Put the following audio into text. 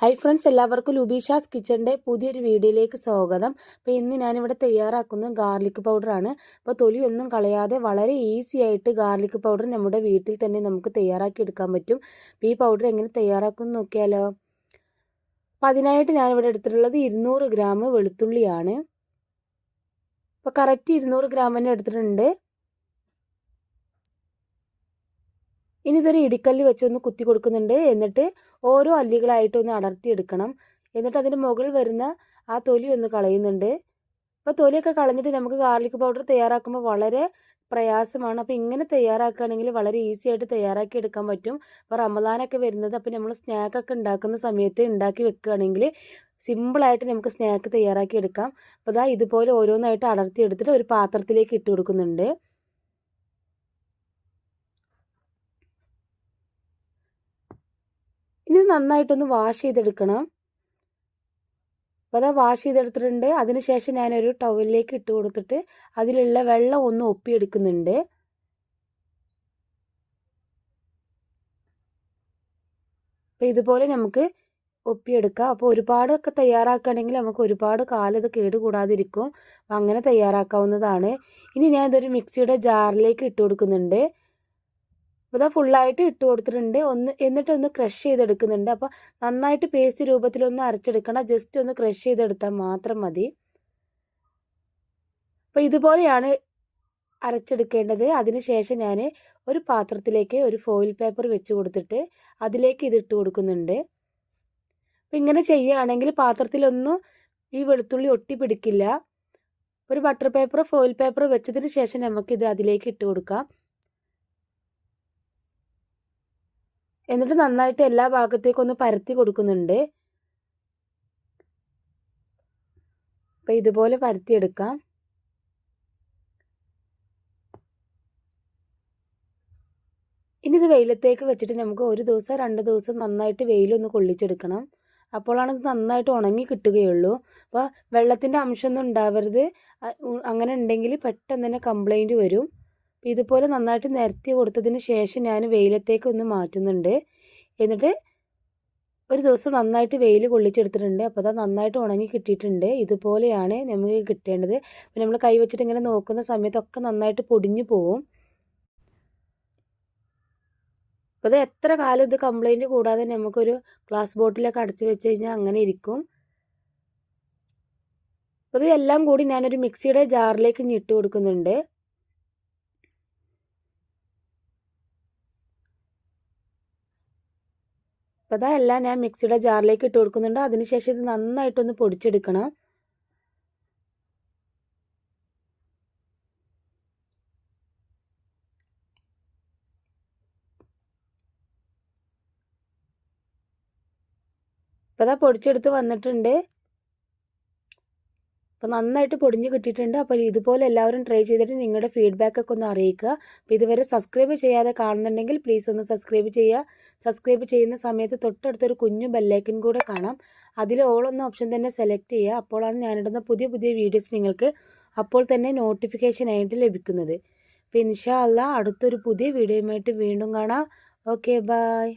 Hi friends എല്ലാവർക്കും ലുബീഷാസ് കിച്ചണിന്റെ പുതിയൊരു വീഡിയോയിലേക്ക് സ്വാഗതം. അപ്പോൾ ഇന്ന് ഞാനിവിടെ തയ്യാറാക്കുന്നത് ഗാർലിക് പൗഡറാണ് അപ്പോൾ തൊലിയൊന്നും കളയാതെ വളരെ ഈസി ആയിട്ട് ഗാർലിക് പൗഡർ നമ്മുടെ വീട്ടിൽ തന്നെ നമുക്ക് തയ്യാറാക്കി എടുക്കാൻ പറ്റും. അപ്പോൾ ഈ പൗഡർ എങ്ങനെ തയ്യാറാക്കും നോക്കിയാലോ. അപ്പോൾ അതിനായിട്ട് ഞാനിവിടെ എടുത്തിട്ടുള്ളത് ഇരുന്നൂറ് ഗ്രാം വെളുത്തുള്ളിയാണ്. അപ്പോൾ കറക്റ്റ് ഇരുന്നൂറ് ഗ്രാം തന്നെ എടുത്തിട്ടുണ്ട്. ഇനി ഇടിക്കല്ല് വെച്ചൊന്ന് കുത്തി കൊടുക്കുന്നുണ്ട്. എന്നിട്ട് ഓരോ അല്ലികളായിട്ട് ഒന്ന് അടർത്തിയെടുക്കണം എന്നിട്ട് അതിന്റെ മുകളിൽ വരുന്ന ആ തൊലി ഒന്ന് കളയുന്നുണ്ട്. അപ്പോൾ തൊലിയൊക്കെ കളഞ്ഞിട്ട് നമുക്ക് ഗാർലിക് പൗഡർ തയ്യാറാക്കുമ്പോൾ വളരെ പ്രയാസമാണ്. അപ്പോൾ ഇങ്ങനെ തയ്യാറാക്കുകയാണെങ്കിൽ വളരെ ഈസി ആയിട്ട് തയ്യാറാക്കി എടുക്കാൻ പറ്റും. അപ്പോൾ റമദാനൊക്കെ വരുന്നത് അപ്പോൾ നമ്മൾ സ്നാക്കൊക്കെ ഉണ്ടാക്കുന്ന സമയത്ത് ഉണ്ടാക്കി വെക്കുകയാണെങ്കിൽ സിമ്പിളായിട്ട് നമുക്ക് സ്നാക്ക് തയ്യാറാക്കി എടുക്കാം. അപ്പോൾ അതാ ഇതുപോലെ ഓരോന്നായിട്ട് അടർത്തി എടുത്തിട്ട് ഒരു പാത്രത്തിലേക്ക് ഇട്ട് കൊടുക്കുന്നുണ്ട്. ഇനി നന്നായിട്ടൊന്ന് വാഷ് ചെയ്തെടുക്കണം. അപ്പോൾ അതാ വാഷ് ചെയ്തെടുത്തിട്ടുണ്ട്. അതിനുശേഷം ഞാനൊരു ടവലിലേക്ക് ഇട്ട് കൊടുത്തിട്ട് അതിലുള്ള വെള്ളം ഒന്ന് ഒപ്പിയെടുക്കുന്നുണ്ട്. അപ്പോൾ ഇതുപോലെ നമുക്ക് ഒപ്പിയെടുക്കാം. അപ്പോൾ ഒരുപാടൊക്കെ തയ്യാറാക്കുകയാണെങ്കിൽ നമുക്ക് ഒരുപാട് കാലം ഇത് കേടുകൂടാതിരിക്കും. അങ്ങനെ തയ്യാറാക്കാവുന്നതാണ്. ഇനി ഞാൻ ഇതൊരു മിക്സിയുടെ ജാറിലേക്ക് ഇട്ട് കൊടുക്കുന്നുണ്ട്. അപ്പോൾ ഇതാ ഫുള്ളായിട്ട് ഇട്ട് കൊടുത്തിട്ടുണ്ട്. ഒന്ന് എന്നിട്ടൊന്ന് ക്രഷ് ചെയ്തെടുക്കുന്നുണ്ട്. അപ്പോൾ നന്നായിട്ട് പേസ്റ്റ് രൂപത്തിലൊന്ന് അരച്ചെടുക്കണം. ജസ്റ്റ് ഒന്ന് ക്രഷ് ചെയ്തെടുത്താൽ മാത്രം മതി. അപ്പോൾ ഇതുപോലെയാണ് അരച്ചെടുക്കേണ്ടത്. അതിനുശേഷം ഞാൻ ഒരു പാത്രത്തിലേക്ക് ഒരു ഫോയിൽ പേപ്പർ വെച്ച് കൊടുത്തിട്ട് അതിലേക്ക് ഇതിട്ട് കൊടുക്കുന്നുണ്ട്. അപ്പം ഇങ്ങനെ ചെയ്യുകയാണെങ്കിൽ പാത്രത്തിലൊന്നും ഈ വെളുത്തുള്ളി ഒട്ടി പിടിക്കില്ല ഒരു ബട്ടർ പേപ്പറോ ഫോയിൽ പേപ്പറോ വെച്ചതിന് ശേഷം നമുക്കിത് അതിലേക്ക് ഇട്ട് കൊടുക്കാം. എന്നിട്ട് നന്നായിട്ട് എല്ലാ ഭാഗത്തേക്കും ഒന്ന് പരത്തി കൊടുക്കുന്നുണ്ട്. അപ്പം ഇതുപോലെ പരത്തിയെടുക്കാം. ഇനി ഇത് വെയിലത്തേക്ക് വെച്ചിട്ട് നമുക്ക് ഒരു ദിവസം രണ്ട് ദിവസം നന്നായിട്ട് വെയിലൊന്ന് കൊള്ളിച്ചെടുക്കണം. അപ്പോഴാണ് ഇത് നന്നായിട്ട് ഉണങ്ങി കിട്ടുകയുള്ളൂ. അപ്പോൾ വെള്ളത്തിന്റെ അംശമൊന്നും ഉണ്ടാവരുത്. അങ്ങനെ ഉണ്ടെങ്കിൽ പെട്ടെന്ന് തന്നെ കംപ്ലൈന്റ് വരും. ഇതുപോലെ നന്നായിട്ട് നിരത്തി കൊടുത്തതിന് ശേഷം ഞാൻ വെയിലത്തേക്ക് ഒന്ന് മാറ്റുന്നുണ്ട്. എന്നിട്ട് ഒരു ദിവസം നന്നായിട്ട് വെയിൽ കൊള്ളിച്ചെടുത്തിട്ടുണ്ട്. അപ്പോൾ അത് നന്നായിട്ട് ഉണങ്ങി കിട്ടിയിട്ടുണ്ട്. ഇതുപോലെയാണ് നമുക്ക് കിട്ടേണ്ടത്. അപ്പോൾ നമ്മൾ കൈ വെച്ചിട്ട് ഇങ്ങനെ നോക്കുന്ന സമയത്തൊക്കെ നന്നായിട്ട് പൊടിഞ്ഞു പോവും. അപ്പോൾ അത് എത്ര കാലം ഇത് കംപ്ലൈന്റ് കൂടാതെ നമുക്കൊരു ഗ്ലാസ് ബോട്ടിലൊക്കെ അടച്ചു വെച്ച് കഴിഞ്ഞാൽ അങ്ങനെ ഇരിക്കും. അപ്പോൾ ഇത് എല്ലാം കൂടി ഞാനൊരു മിക്സിയുടെ ജാറിലേക്ക് ഞിട്ട് കൊടുക്കുന്നുണ്ട്. അപ്പോൾ അതാ എല്ലാം ഞാൻ മിക്സിയുടെ ജാറിലേക്ക് ഇട്ട് കൊടുക്കുന്നുണ്ട്. അതിനുശേഷം ഇത് നന്നായിട്ടൊന്ന് പൊടിച്ചെടുക്കണം. അപ്പോൾ അതാ പൊടിച്ചെടുത്ത് വന്നിട്ടുണ്ട്. അപ്പോൾ നന്നായിട്ട് പൊടിഞ്ഞ് കിട്ടിയിട്ടുണ്ട്. അപ്പോൾ ഇതുപോലെ എല്ലാവരും ട്രൈ ചെയ്തിട്ട് നിങ്ങളുടെ ഫീഡ്ബാക്ക് ഒക്കെ ഒന്ന് അറിയിക്കുക. അപ്പോൾ ഇതുവരെ സബ്സ്ക്രൈബ് ചെയ്യാതെ കാണുന്നുണ്ടെങ്കിൽ പ്ലീസ് ഒന്ന് സബ്സ്ക്രൈബ് ചെയ്യുക. സബ്സ്ക്രൈബ് ചെയ്യുന്ന സമയത്ത് തൊട്ടടുത്തൊരു കുഞ്ഞു ബെല്ലൈക്കൻ കൂടെ കാണാം. അതിൽ ഓൾ എന്ന ഓപ്ഷൻ തന്നെ സെലക്ട് ചെയ്യുക. അപ്പോഴാണ് ഞാനിടുന്ന പുതിയ പുതിയ വീഡിയോസ് നിങ്ങൾക്ക് അപ്പോൾ തന്നെ നോട്ടിഫിക്കേഷൻ ആയിട്ട് ലഭിക്കുന്നത്. അപ്പോൾ ഇൻഷാ അല്ല അടുത്തൊരു പുതിയ വീഡിയോയുമായിട്ട് വീണ്ടും കാണാം. Okay bye